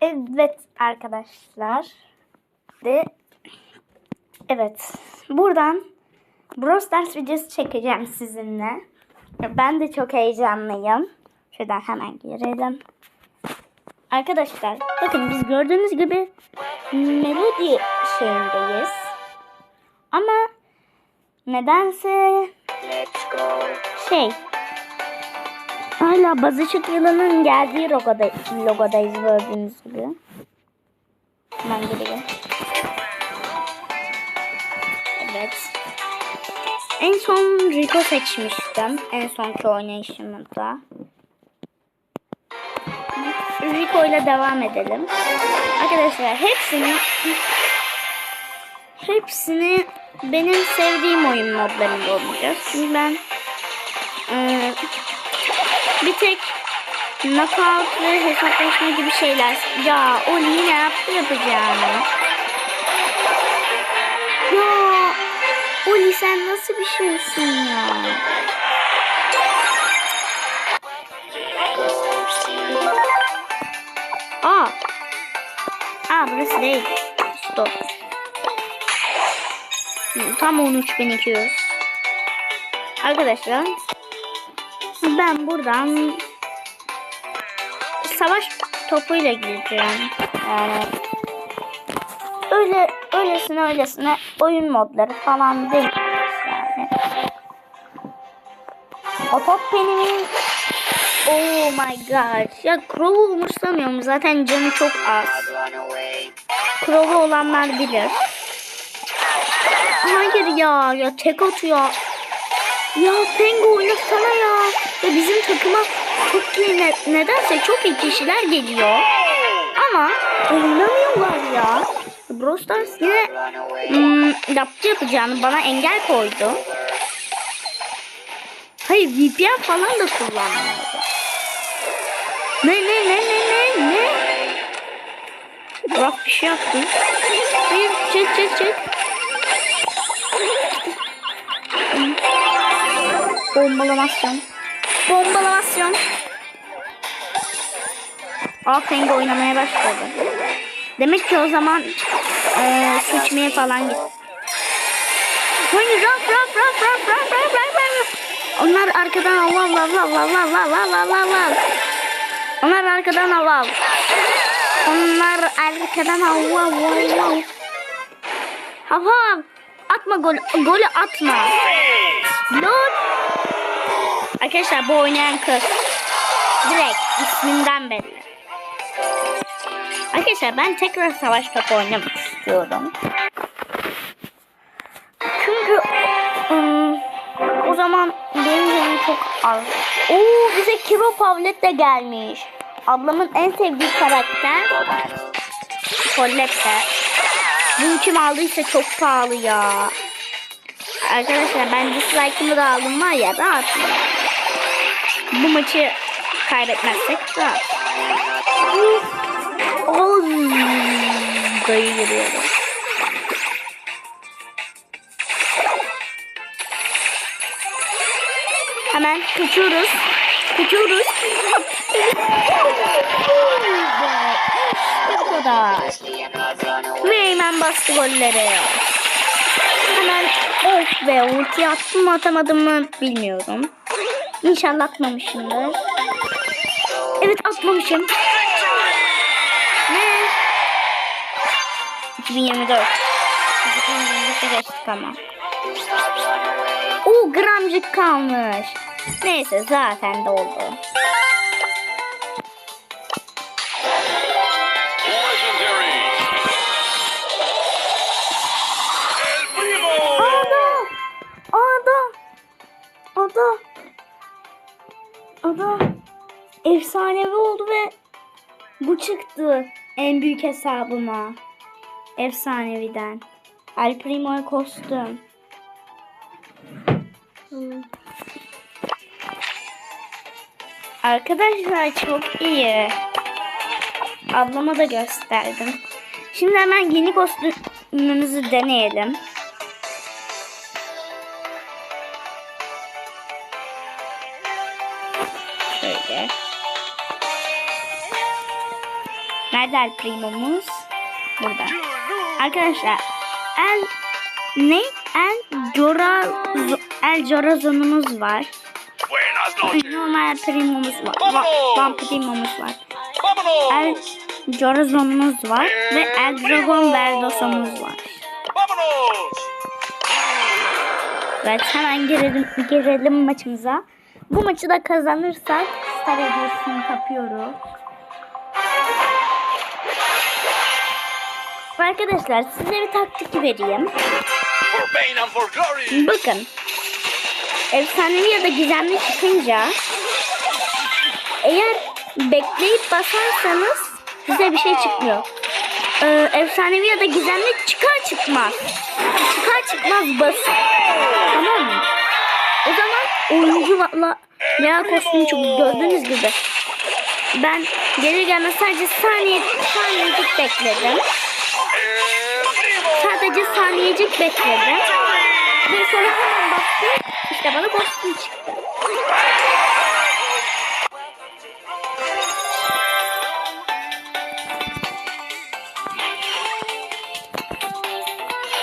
Evet arkadaşlar. De evet. Buradan Brawl Stars videosu çekeceğim sizinle. Ben de çok heyecanlıyım. Şuradan hemen girelim. Arkadaşlar bakın biz gördüğünüz gibi melodi şeyindeyiz. Ama nedense şey hala Bazıçık yılının geldiği logoda, logodayız gördüğünüz gibi. Hemen girelim. Evet. En son Rico seçmiştim. En sonki oynayışımda. Rico ile devam edelim. Arkadaşlar hepsini hepsini benim sevdiğim oyun modlarında olacak. Çünkü ben eee, bir tek knockout ve hesaplaşma gibi şeyler. Ya o yine yaptı yapacağını. Ya Oli sen nasıl bir şeysin ya? Aa. Aa burası değil. Stop. Tam 13200. Arkadaşlar ben buradan savaş topuyla gireceğim. Yani öyle öylesine öylesine oyun modları falan değil yani. O top benim Oh my god. Ya Crow'u umursamıyorum. Zaten canı çok az. Crow'u olanlar bilir. Hayır ya. Ya tek atıyor. Ya Pengu oynasana ya. Ya bizim takıma çok iyi ne- nedense çok iyi kişiler geliyor. Ama oynamıyorlar ya. Brawl yine hmm, yaptı yapacağını bana engel koydu. Hayır VPN falan da kullanmıyordu. Ne ne ne ne ne ne? Bak bir şey yaptı. Hayır çek çek çek. Bombalamasyon. Bombalamasyon. Aa Fengi oynamaya başladı. Demek ki o zaman eee seçmeye falan git. Hayır raf raf raf raf raf raf raf. Onlar arkadan Allah Allah Allah Allah Allah Allah Allah Allah. Onlar arkadan Allah. Onlar arkadan Allah Allah Allah. Hava atma gol golü atma. Lol. Arkadaşlar bu oynayan kız. Direkt isminden belli. Arkadaşlar ben tekrar savaş topu oynamak istiyorum. Çünkü ım, o zaman benim çok az. Oo bize Kiro Pavlet de gelmiş. Ablamın en sevdiği karakter Colette. Bunu kim aldıysa çok pahalı ya. Arkadaşlar ben dislike'ımı da aldım var ya rahat. Bu maçı kaybetmezsek rahat. Oy, dayı giriyorum. Hemen kaçıyoruz. Kaçıyoruz. Bu kadar. Ve hemen bastı golleri. Hemen of be ulti attım atamadım mı bilmiyorum. İnşallah atmamışımdır. Evet atmamışım. Ne? 2024. 2025'e geçtik ama. Gramcık kalmış. Neyse zaten doldu. Ada! Efsanevi oldu ve bu çıktı en büyük hesabıma. Efsaneviden. El Primo kostüm. Hmm. Arkadaşlar çok iyi. Ablama da gösterdim. Şimdi hemen yeni kostümümüzü deneyelim. Şöyle. Nerede El Primo'muz? Burada. Arkadaşlar El ne? El Jora El Jorazon'umuz var. Normal Primo'muz var. Va, Van Primo'muz var. El Jorazon'umuz var ve El Dragon Verdos'umuz var. Evet hemen girelim, girelim maçımıza. Bu maçı da kazanırsak Star hediyesini kapıyoruz. Arkadaşlar size bir taktik vereyim. Bakın. Efsanevi ya da gizemli çıkınca eğer bekleyip basarsanız size bir şey çıkmıyor. Ee, efsanevi ya da gizemli çıkar çıkmaz. Çıkar çıkmaz basın. Tamam mı? O zaman oyuncularla veya kostüm çok gördüğünüz gibi ben gelir gelmez sadece saniye saniyecik bekledim. Primo. Sadece saniyecik bekledim. Ve sonra hemen bastım. İşte bana kostüm çıktı.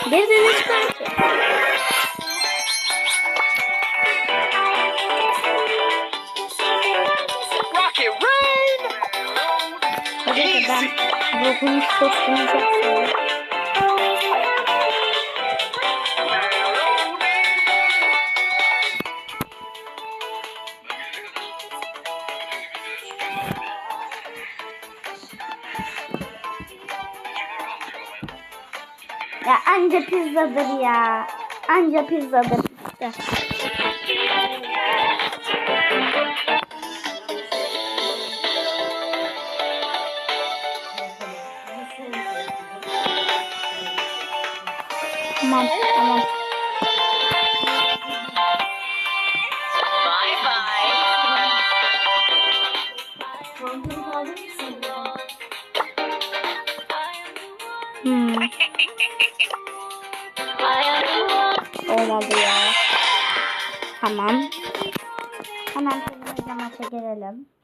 Bir de ne çıkar ki? Ben çok seviyorum. Ya anca pizzadır ya. Anca pizzadır işte. Tamam tamam. Hmm. Olmadı ya. Tamam. Hemen maça girelim.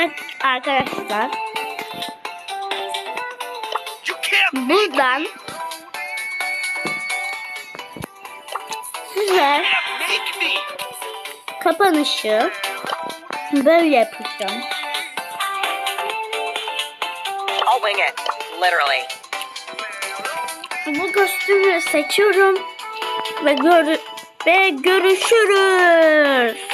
Evet arkadaşlar. Buradan size kapanışı böyle yapacağım. I'll wing it. Literally. Bu kostümü seçiyorum ve gör ve görüşürüz.